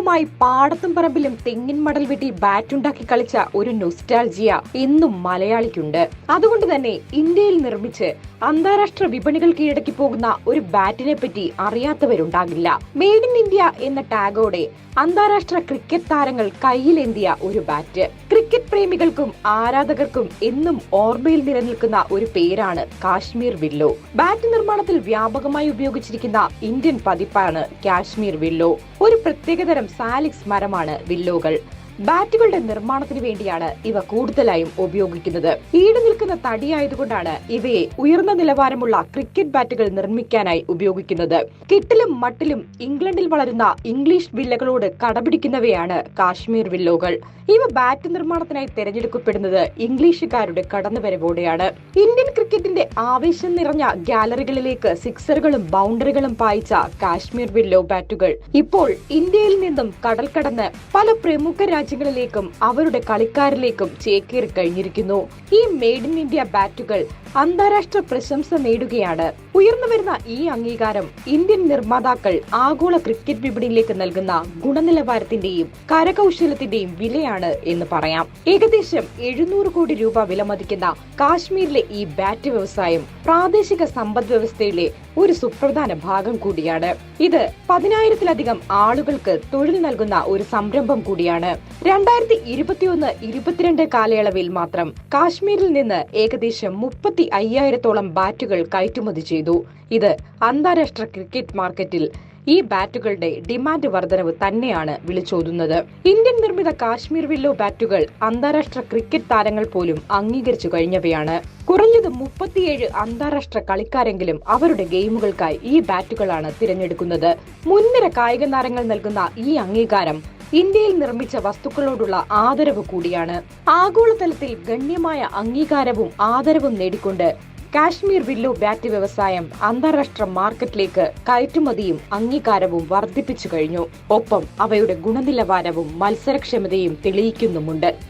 കുടുംബവുമായി പാടത്തും പറമ്പിലും തെങ്ങിൻ മടൽ വെട്ടി ബാറ്റുണ്ടാക്കി കളിച്ച ഒരു നൊസ്റ്റാൾജിയ ഇന്നും മലയാളിക്കുണ്ട്. അതുകൊണ്ട് തന്നെ ഇന്ത്യയിൽ നിർമ്മിച്ച് അന്താരാഷ്ട്ര വിപണികൾ കീഴടക്കി പോകുന്ന ഒരു ബാറ്റിനെ പറ്റി അറിയാത്തവരുണ്ടാകില്ല. മെയ്ഡ് ഇൻ ഇന്ത്യ എന്ന ടാഗോടെ അന്താരാഷ്ട്ര ക്രിക്കറ്റ് താരങ്ങൾ കയ്യിലേന്തിയ ഒരു ബാറ്റ് ക്രിക്കറ്റ് പ്രേമികൾക്കും ആരാധകർക്കും എന്നും ഓർമ്മയിൽ നിലനിൽക്കുന്ന ഒരു പേരാണ് കാശ്മീർ വില്ലോ. ബാറ്റ് നിർമ്മാണത്തിൽ വ്യാപകമായി ഉപയോഗിച്ചിരിക്കുന്ന ഇന്ത്യൻ പതിപ്പാണ് കാശ്മീർ വില്ലോ. ഒരു പ്രത്യേകതരം സാലിക്സ് മരമാണ് വില്ലോകൾ. ബാറ്റുകളുടെ നിർമ്മാണത്തിന് വേണ്ടിയാണ് ഇവ കൂടുതലായും ഉപയോഗിക്കുന്നത്. ഈട് നിൽക്കുന്ന തടിയായതുകൊണ്ടാണ് ഇവയെ ഉയർന്ന നിലവാരമുള്ള ക്രിക്കറ്റ് ബാറ്റുകൾ നിർമ്മിക്കാനായി ഉപയോഗിക്കുന്നത്. കിട്ടിലും മട്ടിലും ഇംഗ്ലണ്ടിൽ വളരുന്ന ഇംഗ്ലീഷ് വില്ലകളോട് കടപിടിക്കുന്നവയാണ് കാശ്മീർ വില്ലോകൾ. ഇവ ബാറ്റ് നിർമ്മാണത്തിനായി തെരഞ്ഞെടുക്കപ്പെടുന്നത് ഇംഗ്ലീഷുകാരുടെ കടന്നുവരവോടെയാണ്. ഇന്ത്യൻ ക്രിക്കറ്റിന്റെ ആവേശം നിറഞ്ഞ ഗാലറികളിലേക്ക് സിക്സറുകളും ബൗണ്ടറികളും പായിച്ച കാശ്മീർ വില്ലോ ബാറ്റുകൾ ഇപ്പോൾ ഇന്ത്യയിൽ നിന്നും കടൽ കടന്ന് പല പ്രമുഖ രാജ്യങ്ങളിലേക്കും അവരുടെ കളിക്കാരിലേക്കും ചേക്കേറി കഴിഞ്ഞിരിക്കുന്നു. ഈ മെയ്ഡ് ഇൻ ഇന്ത്യ ബാറ്റുകൾ അന്താരാഷ്ട്ര പ്രശംസ നേടുകയാണ്. ഉയർന്നു വരുന്ന ഈ അംഗീകാരം ഇന്ത്യൻ നിർമ്മാതാക്കൾ ആഗോള ക്രിക്കറ്റ് വിപണിയിലേക്ക് നൽകുന്ന ഗുണനിലവാരത്തിന്റെയും കരകൗശലത്തിന്റെയും വിലയാണ് എന്ന് പറയാം. ഏകദേശം എഴുന്നൂറ് കോടി രൂപ വിലമതിക്കുന്ന കാശ്മീരിലെ ഈ ബാറ്റ് വ്യവസായം പ്രാദേശിക സമ്പദ് വ്യവസ്ഥയിലെ ഒരു സുപ്രധാന ഭാഗം കൂടിയാണ്. ഇത് പതിനായിരത്തിലധികം ആളുകൾക്ക് തൊഴിൽ നൽകുന്ന ഒരു സംരംഭം കൂടിയാണ്. രണ്ടായിരത്തി ഇരുപത്തിയൊന്ന് ഇരുപത്തിരണ്ട് കാലയളവിൽ മാത്രം കാശ്മീരിൽ നിന്ന് ഏകദേശം മുപ്പത്തി അയ്യായിരത്തോളം ബാറ്റുകൾ കയറ്റുമതി ചെയ്തു. ഇത് അന്താരാഷ്ട്ര ക്രിക്കറ്റ് മാർക്കറ്റിൽ ഈ ബാറ്റുകളുടെ ഡിമാൻഡ് വർധനവ് തന്നെയാണ് വിളിച്ചോതുന്നത്. ഇന്ത്യൻ നിർമ്മിത കാശ്മീർ വില്ലോ ബാറ്റുകൾ അന്താരാഷ്ട്ര ക്രിക്കറ്റ് താരങ്ങൾ പോലും അംഗീകരിച്ചു കഴിഞ്ഞവയാണ്. കുറഞ്ഞത് മുപ്പത്തിയേഴ് അന്താരാഷ്ട്ര കളിക്കാരെങ്കിലും അവരുടെ ഗെയിമുകൾക്കായി ഈ ബാറ്റുകളാണ് തിരഞ്ഞെടുക്കുന്നത്. മുൻനിര കായിക താരങ്ങൾ നൽകുന്ന ഈ അംഗീകാരം ഇന്ത്യയിൽ നിർമ്മിച്ച വസ്തുക്കളോടുള്ള ആദരവ് കൂടിയാണ്. ആഗോളതലത്തിൽ ഗണ്യമായ അംഗീകാരവും ആദരവും നേടിക്കൊണ്ട് കാശ്മീർ വില്ലോ ബാറ്റ് വ്യവസായം അന്താരാഷ്ട്ര മാർക്കറ്റിലേക്ക് കയറ്റുമതിയും അംഗീകാരവും വർദ്ധിപ്പിച്ചു കഴിഞ്ഞു. ഒപ്പം അവയുടെ ഗുണനിലവാരവും മത്സരക്ഷമതയും തെളിയിക്കുന്നുമുണ്ട്.